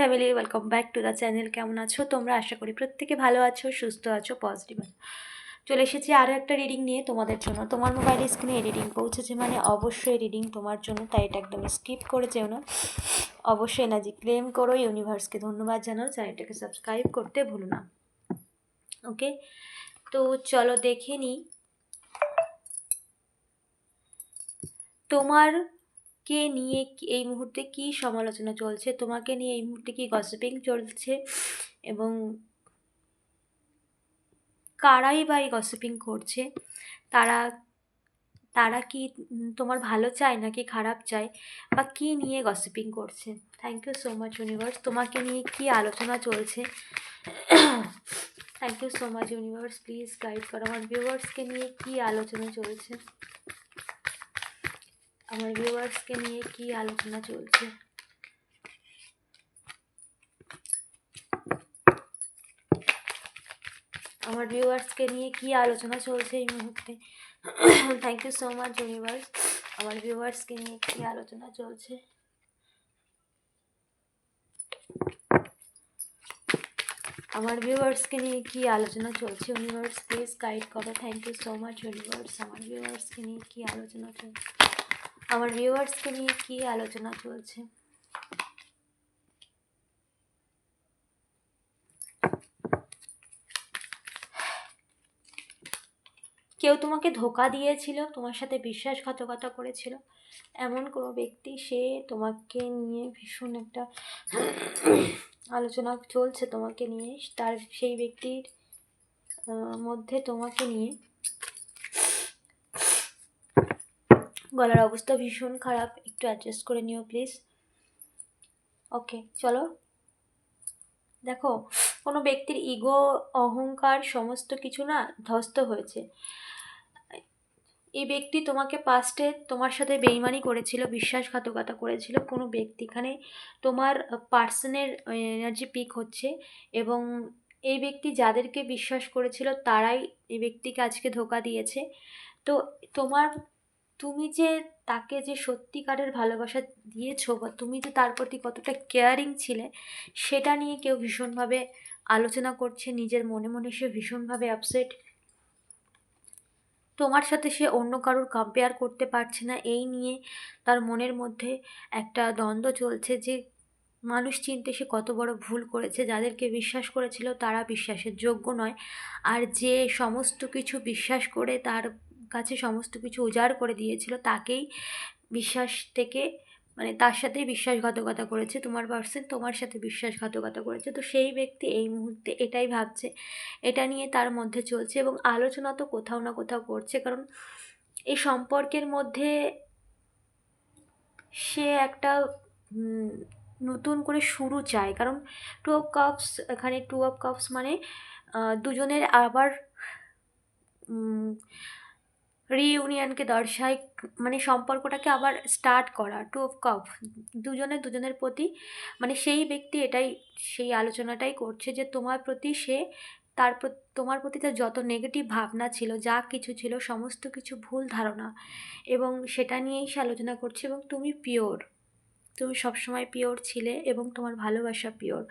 Family welcome back to the channel কেমন আছো? তোমরা আশা করি প্রত্যেকে ভালো আছো, সুস্থ আছো পজিটিভ আছো। চলে এসেছি আরও একটা রিডিং নিয়ে তোমাদের জন্য। তোমার মোবাইল স্ক্রিনে রিডিং পৌঁছেছে মানে অবশ্যই রিডিং তোমার জন্য, তাই এটা একদম স্কিপ করে যেও না। অবশ্যই এনার্জি ক্লেম করো ইউনিভার্সকে ধন্যবাদ জানাও চ্যানেলটাকে সাবস্ক্রাইব করতে ভুলো না। ওকে? তো চলো দেখে নিই। তোমার কে নিয়ে এই মুহূর্তে কি সমালোচনা চলছে? তোমাকে নিয়ে এই মুহূর্তে কি গসিপিং চলছে? এবং কারাই বা এই গসিপিং করছে? তারা তারা কি তোমার ভালো চায় নাকি খারাপ চায়? বা কি নিয়ে গসিপিং করছে? Thank you so much universe তোমাকে নিয়ে কি আলোচনা চলছে? Thank you so much universe please guide করো। আমার ভিউয়ার্সকে নিয়ে কি আলোচনা চলছে? আমার ভিউয়ার্সকে নিয়ে কি আলোচনা চলছে? আমার ভিউয়ার্সকে নিয়ে কি আলোচনা চলছে এই মুহূর্তে? Thank you so much universe আমার ভিউয়ার্সকে নিয়ে কি আলোচনা চলছে? আমার ভিউয়ার্সকে নিয়ে কি আলোচনা চলছে ইউনিভার্স প্লিজ গাইড করো। Thank you so much universe আমার ভিউয়ার্সকে নিয়ে কি আলোচনা চলছে? আমার ভিউয়ার্সকে নিয়ে কি আলোচনা চলছে? কেউ তোমাকে ধোকা দিয়েছিল, তোমার সাথে বিশ্বাসঘাতকতা করেছিল, এমন কোনো ব্যক্তি, সে তোমাকে নিয়ে ভীষণ একটা আলোচনা চলছে তোমাকে নিয়ে। তার, সেই ব্যক্তির মধ্যে তোমাকে নিয়ে গলার অবস্থা ভীষণ খারাপ, একটু অ্যাডজাস্ট করে নিও প্লিজ ওকে চলো। দেখো, কোনো ব্যক্তির ইগো অহংকার সমস্ত কিছু না ধ্বস্ত হয়েছে। এই ব্যক্তি তোমাকে পাস্টে তোমার সাথে বেইমানি করেছিল, বিশ্বাসঘাতকতা করেছিল। কোনো ব্যক্তি, এখানে তোমার পার্সনের এনার্জি পিক হচ্ছে এবং এই ব্যক্তি যাদেরকে বিশ্বাস করেছিল, তারাই এই ব্যক্তিকে আজকে ধোকা দিয়েছে। তো তোমার তুমি যে তাকে যে সত্যিকারের ভালোবাসা দিয়েছ বা তুমি যে তার প্রতি কতটা কেয়ারিং ছিলে, সেটা নিয়ে কেউ ভীষণভাবে আলোচনা করছে, নিজের মনে মনে সে ভীষণভাবে আপসেট তোমার সাথে সে অন্য কারোর কম্পেয়ার করতে পারছে না, এই নিয়ে তার মনের মধ্যে একটা দ্বন্দ্ব চলছে যে মানুষ চিনতে সে কত বড় ভুল করেছে, যাদেরকে বিশ্বাস করেছিল তারা বিশ্বাসের যোগ্য নয়। আর যে সমস্ত কিছু বিশ্বাস করে তার কাছে সমস্ত কিছু উজাড় করে দিয়েছিল, তাকেই বিশ্বাস থেকে মানে তার সাথেই বিশ্বাসঘাতকতা করেছে, তোমার পার্সন তোমার সাথে বিশ্বাসঘাতকতা করেছে। তো সেই ব্যক্তি এই মুহূর্তে এটাই ভাবছে, এটা নিয়ে তার মধ্যে চলছে এবং আলোচনা তো কোথাও না কোথাও করছে, কারণ এই সম্পর্কের মধ্যে সে একটা নতুন করে শুরু চায়। কারণ টু অফ কাপস এখানে টু অফ কাপস মানে দুজনের আবার রিইউনিয়নকে দর্শায় মানে সম্পর্কটাকে আবার স্টার্ট করা টু অফ কাপ দুজনে দুজনের প্রতি মানে সেই ব্যক্তি এটাই, সেই আলোচনাটাই করছে যে তোমার প্রতি সে, তার তোমার প্রতি তার যত নেগেটিভ ভাবনা ছিল, যা কিছু ছিল, সমস্ত কিছু ভুল ধারণা এবং সেটা নিয়েই সে আলোচনা করছে এবং তুমি পিওর তুমি সবসময় পিওর ছিলে এবং তোমার ভালোবাসা পিওর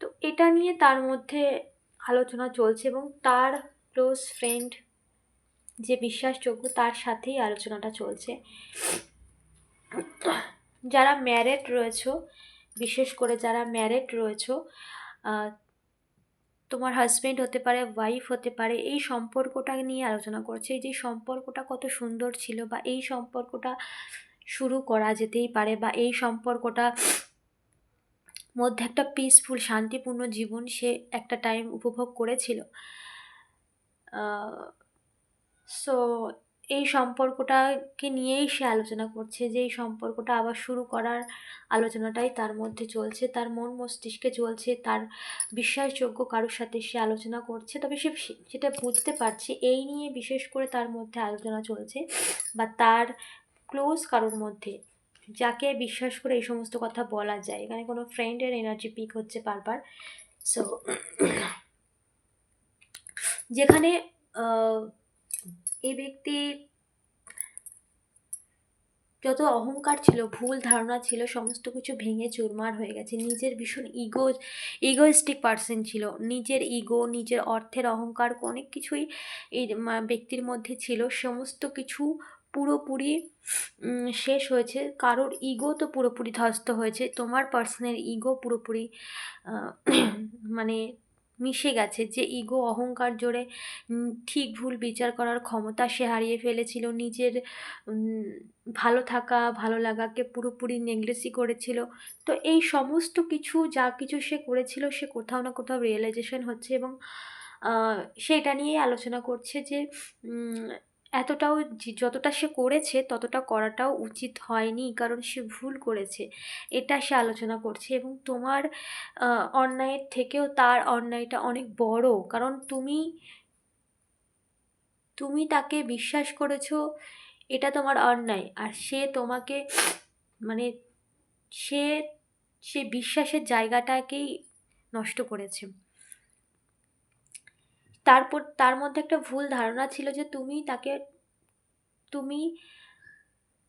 তো এটা নিয়ে তার মধ্যে আলোচনা চলছে এবং তার ক্লোজ ফ্রেন্ড যে বিশ্বাসযোগ্য, তার সাথেই আলোচনাটা চলছে। যারা ম্যারেড রয়েছো, বিশেষ করে যারা ম্যারেড রয়েছো তোমার হাজব্যান্ড হতে পারে ওয়াইফ হতে পারে, এই সম্পর্কটা নিয়ে আলোচনা করছে। এই যে সম্পর্কটা কত সুন্দর ছিল বা এই সম্পর্কটা শুরু করা যেতেই পারে বা এই সম্পর্কটা মধ্যে একটা পিসফুল শান্তিপূর্ণ জীবন সে একটা টাইম উপভোগ করেছিল। সো এই সম্পর্কটাকে নিয়েই সে আলোচনা করছে যে, এই সম্পর্কটা আবার শুরু করার আলোচনাটাই তার মধ্যে চলছে। তার মন মস্তিষ্কে চলছে, তার বিশ্বাসযোগ্য কারোর সাথে সে আলোচনা করছে। তবে সে সেটা বুঝতে পারছে, এই নিয়ে বিশেষ করে তার মধ্যে আলোচনা চলছে বা তার ক্লোজ কারোর মধ্যে, যাকে বিশ্বাস করে এই সমস্ত কথা বলা যায়। এখানে কোনো ফ্রেন্ডের এনার্জি পিক হচ্ছে বারবার। সো যেখানে এই ব্যক্তি যত অহংকার ছিল, ভুল ধারণা ছিল, সমস্ত কিছু ভেঙে চুরমার হয়ে গেছে। নিজের ভীষণ ইগো ইগোইস্টিক পার্সন ছিল। নিজের ইগো নিজের অর্থের অহংকার, অনেক কিছুই এই ব্যক্তির মধ্যে ছিল। সমস্ত কিছু পুরোপুরি শেষ হয়েছে। কারোর ইগো তো পুরোপুরি ধ্বস্ত হয়েছে। তোমার পার্সনের ইগো পুরোপুরি মানে মিশে গেছে যে ইগো, অহংকার জোরে ঠিক ভুল বিচার করার ক্ষমতা সে হারিয়ে ফেলেছিল। নিজের ভালো থাকা, ভালো লাগাকে পুরোপুরি নেগলেসি করেছিল। তো এই সমস্ত কিছু, যা কিছু সে করেছিল, সে কোথাও না কোথাও রিয়েলাইজেশন হচ্ছে এবং সেটা নিয়েই আলোচনা করছে যে এতটাও যতটা সে করেছে, ততটা করাটাও উচিত হয়নি, কারণ সে ভুল করেছে। এটা সে আলোচনা করছে এবং তোমার অন্যায়ের থেকেও তার অন্যায়টা অনেক বড়। কারণ তুমি তুমি তাকে বিশ্বাস করেছ, এটা তোমার অন্যায়। আর সে তোমাকে মানে সে সে বিশ্বাসের জায়গাটাকেই নষ্ট করেছে। তারপর, তার মধ্যে একটা ভুল ধারণা ছিল যে তুমি তাকে, তুমি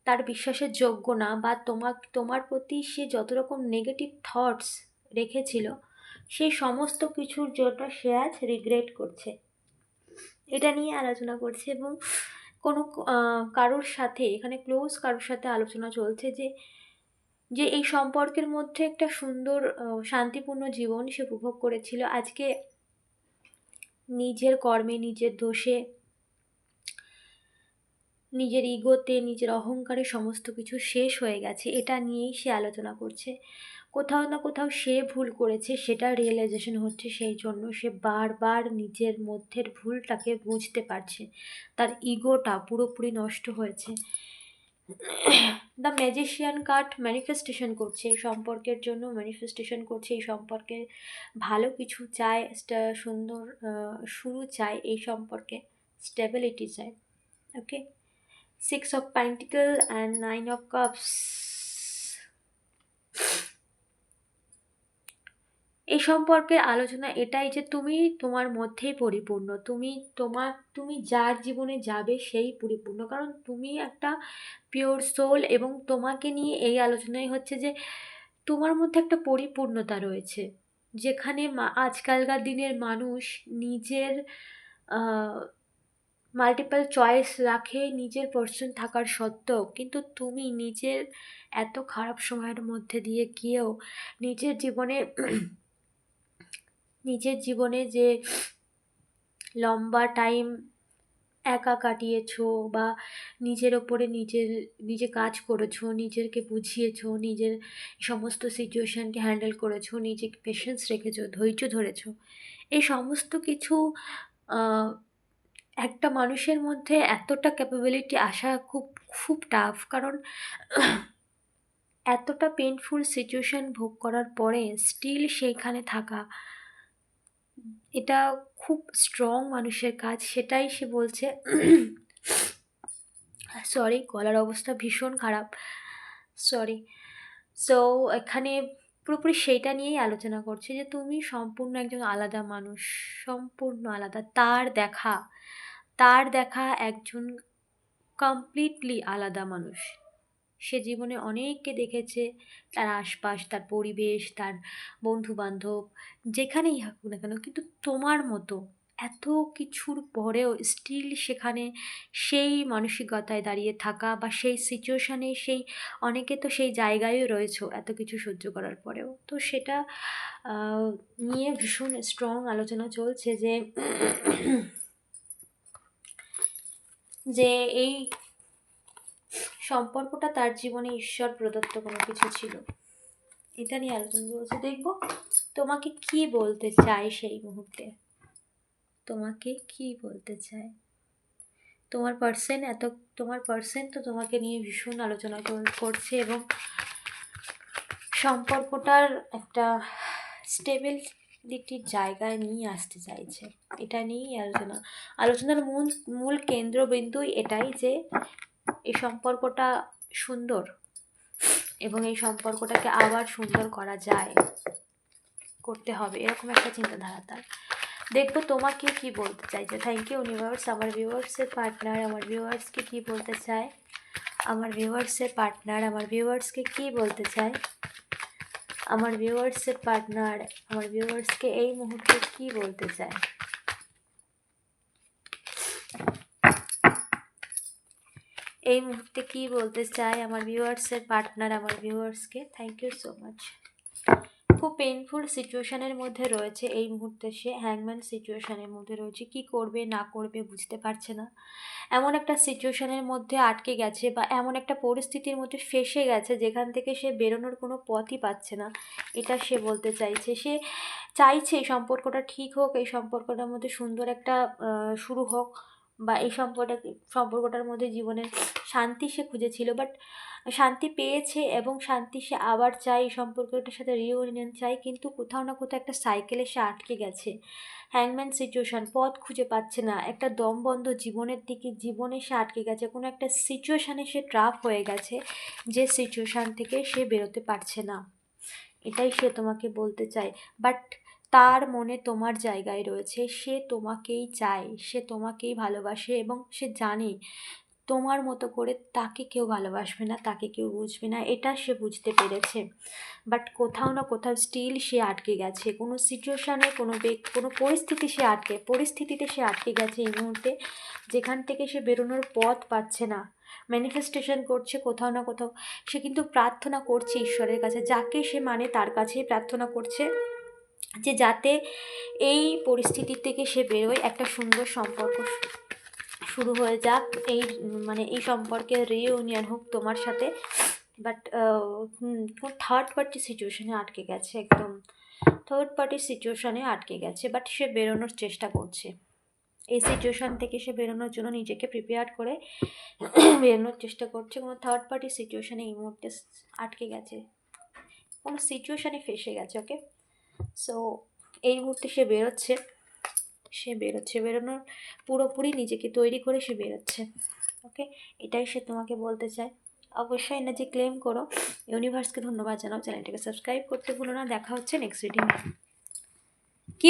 তার বিশ্বাসের যোগ্য না বা তোমার তোমার প্রতি সে যত রকম নেগেটিভ থটস রেখেছিল সেই সমস্ত কিছুর জন্য সে আজ রিগ্রেট করছে। এটা নিয়ে আলোচনা করছে এবং কোনো কারোর সাথে, এখানে ক্লোজ কারোর সাথে আলোচনা চলছে যে যে এই সম্পর্কের মধ্যে একটা সুন্দর শান্তিপূর্ণ জীবন সে উপভোগ করেছিল। আজকে নিজের কর্মে, নিজের দোষে, নিজের ইগোতে, নিজের অহংকারে সমস্ত কিছু শেষ হয়ে গেছে। এটা নিয়েই সে আলোচনা করছে। কোথাও না কোথাও সে ভুল করেছে, সেটা রিয়েলাইজেশন হচ্ছে সেই জন্য সে বারবার নিজের মধ্যের ভুলটাকে বুঝতে পারছে। তার ইগোটা পুরোপুরি নষ্ট হয়েছে। দ্য ম্যাজিশিয়ান কার্ড ম্যানিফেস্টেশন করছে এই সম্পর্কের জন্য ম্যানিফেস্টেশন করছে এই সম্পর্কে। ভালো কিছু চায় সুন্দর শুরু চায় এই সম্পর্কে। স্টেবিলিটি চায় okay six of pentacle and nine of cups এই সম্পর্কের আলোচনা এটাই যে তুমি তোমার মধ্যেই পরিপূর্ণ। তুমি তোমার, তুমি যার জীবনে যাবে সেই পরিপূর্ণ। কারণ তুমি একটা পিওর সোল এবং তোমাকে নিয়ে এই আলোচনাই হচ্ছে যে তোমার মধ্যে একটা পরিপূর্ণতা রয়েছে। যেখানে আজকালকার দিনের মানুষ নিজের মাল্টিপল চয়েস রাখে নিজের পার্সন থাকার সত্ত্বেও। কিন্তু তুমি নিজের এত খারাপ সময়ের মধ্যে দিয়ে গিয়েও নিজের জীবনে নিজের জীবনে যে লম্বা টাইম একা কাটিয়েছো বা নিজের ওপরে নিজের, নিজে কাজ করেছ, নিজেরকে বুঝিয়েছো, নিজের সমস্ত সিচুয়েশানকে হ্যান্ডেল করেছ নিজেকে পেশেন্স রেখেছো, ধৈর্য ধরেছো, এই সমস্ত কিছু একটা মানুষের মধ্যে এতটা ক্যাপাবিলিটি আসা খুব খুব টাফ কারণ এতটা পেনফুল সিচুয়েশান ভোগ করার পরে স্টিল সেইখানে থাকা এটা খুব স্ট্রং মানুষের কাজ, সেটাই সে বলছে। সরি গলার অবস্থা ভীষণ খারাপ। সরি সো এখানে পুরোপুরি সেইটা নিয়েই আলোচনা করছে যে, তুমি সম্পূর্ণ একজন আলাদা মানুষ, সম্পূর্ণ আলাদা। তার দেখা তার দেখা একজন কমপ্লিটলি আলাদা মানুষ। সে জীবনে অনেককে দেখেছে। তার আশপাশ, তার পরিবেশ, তার বন্ধু বান্ধব যেখানেই থাকুক না কেন, কিন্তু তোমার মতো এত কিছুর পরেও স্টিল সেখানে সেই মানসিকতায় দাঁড়িয়ে থাকা বা সেই সিচুয়েশানে সেই অনেকে তো সেই জায়গায়ও রয়েছে এত কিছু সহ্য করার পরেও। তো সেটা নিয়ে ভীষণ স্ট্রং আলোচনা চলছে যে যে এই সম্পর্কটা তার জীবনে ঈশ্বর প্রদত্ত কোনো কিছু ছিল। এটা নিয়ে আলোচনা চলছে দেখব তোমাকে কি বলতে চায় সেই মুহূর্তে। তোমাকে কি বলতে চায়? তোমার পার্সেন এত, তোমার পার্সেন তো তোমাকে নিয়ে ভীষণ আলোচনা করছে এবং সম্পর্কটার একটা স্টেবিলিটির জায়গায় নিয়ে আসতে চাইছে। এটা নিয়েই আলোচনা। আলোচনার মূল মূল কেন্দ্রবিন্দুই এটাই যে এই সম্পর্কটা সুন্দর এবং এই সম্পর্কটাকে আবার সুন্দর করা যায়, করতে হবে, এরকম একটা চিন্তাধারা তার। দেখব তোমাকে কি বলতে চাইছে। থ্যাংক ইউ ইউনিভার্স আমার ভিউয়ার্সের পার্টনার আমার ভিউয়ার্সকে কি বলতে চায়? আমার ভিউয়ার্সের পার্টনার আমার ভিউয়ার্সকে কি বলতে চায়? আমার ভিউয়ার্সের পার্টনার আমার ভিউয়ার্সকে এই মুহূর্তে কি বলতে চায়? এই মুহূর্তে কি বলতে চাই আমার ভিউয়ার্সের পার্টনার আমার ভিউয়ার্সকে থ্যাংক ইউ সো মাচ খুব পেইনফুল সিচুয়েশানের মধ্যে রয়েছে এই মুহূর্তে সে হ্যাংম্যান সিচুয়েশানের মধ্যে রয়েছে। কি করবে, না করবে বুঝতে পারছে না। এমন একটা সিচুয়েশানের মধ্যে আটকে গেছে বা এমন একটা পরিস্থিতির মধ্যে ফেসে গেছে যেখান থেকে সে বেরোনোর কোনো পথই পাচ্ছে না। এটা সে বলতে চাইছে। সে চাইছে এই সম্পর্কটা ঠিক হোক, এই সম্পর্কটার মধ্যে সুন্দর একটা শুরু হোক। বা এই সম্পর্কটা সম্পর্কটার মধ্যে জীবনের শান্তি সে খুঁজেছিল বাট শান্তি পেয়েছে এবং শান্তি সে আবার চায় এই সম্পর্কটার সাথে রিউনিয়ন চাই কিন্তু কোথাও না কোথাও একটা সাইকেলে সে আটকে গেছে। হ্যাংম্যান সিচুয়েশান পথ খুঁজে পাচ্ছে না, একটা দম বন্ধ জীবনের দিকে, জীবনে সে আটকে গেছে, কোনো একটা সিচুয়েশানে সে ট্রাপ হয়ে গেছে, যে সিচুয়েশান থেকে সে বেরোতে পারছে না। এটাই সে তোমাকে বলতে চায় বাট তার মনে তোমার জায়গায় রয়েছে। সে তোমাকেই চায়, সে তোমাকেই ভালোবাসে এবং সে জানে তোমার মতো করে তাকে কেউ ভালোবাসবে না, তাকে কেউ বুঝবে না, এটা সে বুঝতে পেরেছে। বাট কোথাও না কোথাও স্টিল সে আটকে গেছে। কোনো সিচুয়েশানে কোনো কোনো পরিস্থিতি সে আটকে, পরিস্থিতিতে সে আটকে গেছে এই মুহূর্তে যেখান থেকে সে বেরোনোর পথ পাচ্ছে না। ম্যানিফেস্টেশন করছে কোথাও না কোথাও। সে কিন্তু প্রার্থনা করছে ঈশ্বরের কাছে। যাকে সে মানে তার কাছেই প্রার্থনা করছে। যে যাতে এই পরিস্থিতি থেকে সে বেরোয়, একটা সুন্দর সম্পর্ক শুরু হয়ে যাক। এই মানে এই সম্পর্কে রিইউনিয়ন হোক তোমার সাথে। বাট থার্ড পার্টি সিচুয়েশনে আটকে গেছে একদম। থার্ড পার্টির সিচুয়েশনে আটকে গেছে বাট সে বেরোনোর চেষ্টা করছে। এই সিচুয়েশান থেকে সে বেরোনোর জন্য নিজেকে প্রিপেয়ার করে বেরোনোর চেষ্টা করছে। কোনো থার্ড পার্টি সিচুয়েশানে এই মুহূর্তে আটকে গেছে। কোনো সিচুয়েশানে ফেসে গেছে ওকে সো এই মুহূর্তে সে বেরোচ্ছে। সে বেরোচ্ছে, বেরোনোর পুরোপুরি নিজেকে তৈরি করে সে বেরোচ্ছে। ওকে এটাই সে তোমাকে বলতে চায়। অবশ্যই এনার্জি ক্লেম করো। ইউনিভার্সকে ধন্যবাদ জানাও। চ্যানেলটাকে সাবস্ক্রাইব করতে ভুলো না। দেখা হচ্ছে নেক্সট রিডিং